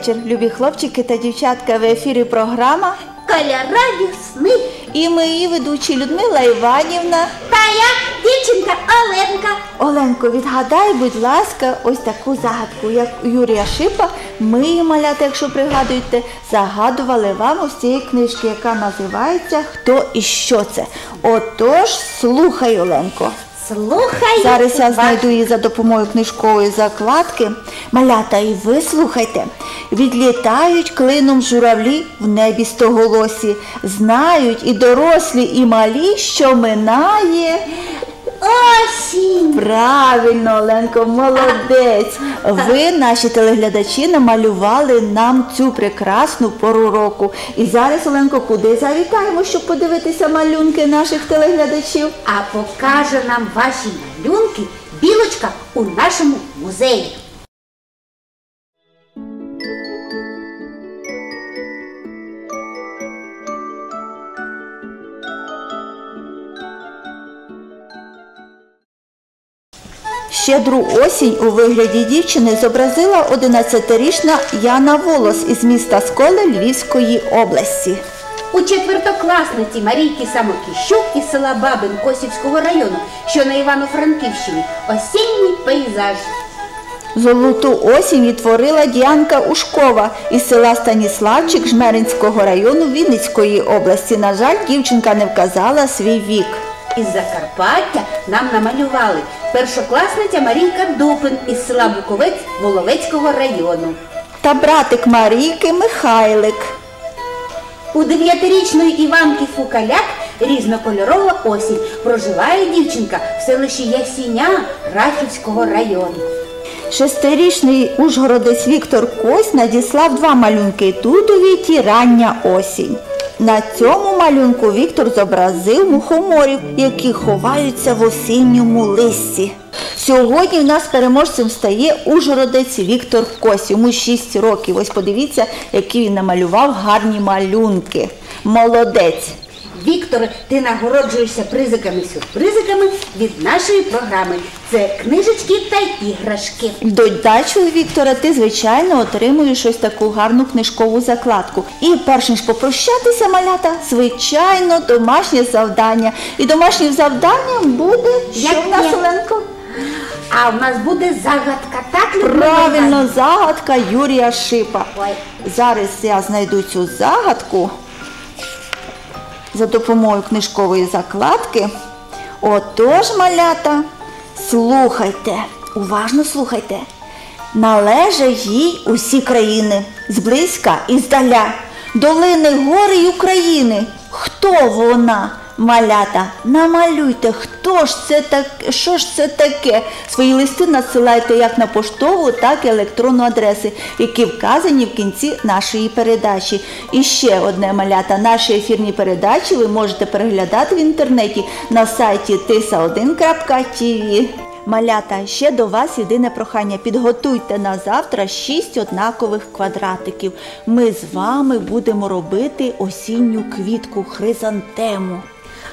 вечір, любі хлопчики та дівчатка. В ефірі програма. Кольорові сни. І ми її ведучі Людмила Іванівна. Та я дівчинка Оленка. Оленко, відгадай, будь ласка, ось таку загадку, як у Юрія Шипа. Ми, її, малята, якщо пригадуєте, загадували вам ось цієї книжки, яка називається Хто і що це. Отож, слухай, Оленко. Слухай. Зараз я знайду її за допомогою книжкової закладки. Малята, і ви слухайте. Відлітають клином журавлі в небі стоголосі. Знають і дорослі, і малі, що минає. Осінь. Правильно, Оленко, молодець. Ви, наші телеглядачі, намалювали нам цю прекрасну пору року. І зараз, Оленко, куди завітаємо, щоб подивитися малюнки наших телеглядачів? А покаже нам ваші малюнки білочка у нашому музеї. Щедру осінь у вигляді дівчини зобразила 11-річна Яна Волос із міста Сколи Львівської області. У четвертокласниці Марійки Самокіщук із села Бабин Косівського району, що на Івано-Франківщині, осінній пейзаж. Золоту осінь відтворила Діанка Ушкова із села Станіславчик Жмеринського району Вінницької області. На жаль, дівчинка не вказала свій вік. Із Закарпаття нам намалювали першокласниця Марійка Дупин із села Буковець Воловецького району. Та братик Марійки Михайлик. У дев'ятирічної Іванки Фукаляк різнокольорова осінь. Проживає дівчинка в селищі Ясіня Рахівського району. Шестирічний ужгородець Віктор Кось надіслав два малюнки тут у віті рання осінь. На цьому малюнку Віктор зобразив мухоморів, які ховаються в осінньому листі. Сьогодні в нас переможцем стає ужгородець Віктор Кось. Йому 6 років. Ось подивіться, які він намалював гарні малюнки. Молодець! Віктор, ти нагороджуєшся призиками-сюрпризиками від нашої програми. Це книжечки та іграшки. Додачу Віктора, ти, звичайно, отримуєш ось таку гарну книжкову закладку. І перш ніж попрощатися, малята, звичайно, домашнє завдання. І домашнім завданням буде що в нас, Оленко? А в нас буде загадка, так Правильно, загадка Юрія Шипа. Ой. Зараз я знайду цю загадку за допомогою книжкової закладки. Отож, малята, слухайте, уважно слухайте. Належать їй усі країни, зблизька і здаля, долини, гори й України. Хто вона? Малята, намалюйте, хто ж це так, що ж це таке? Свої листи надсилайте як на поштову, так і електронну адреси, які вказані в кінці нашої передачі. І ще одне малята. Наші ефірні передачі ви можете переглядати в інтернеті на сайті tisa1.tv. Малята, ще до вас єдине прохання. Підготуйте на завтра шість однакових квадратиків. Ми з вами будемо робити осінню квітку хризантему.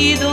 sentido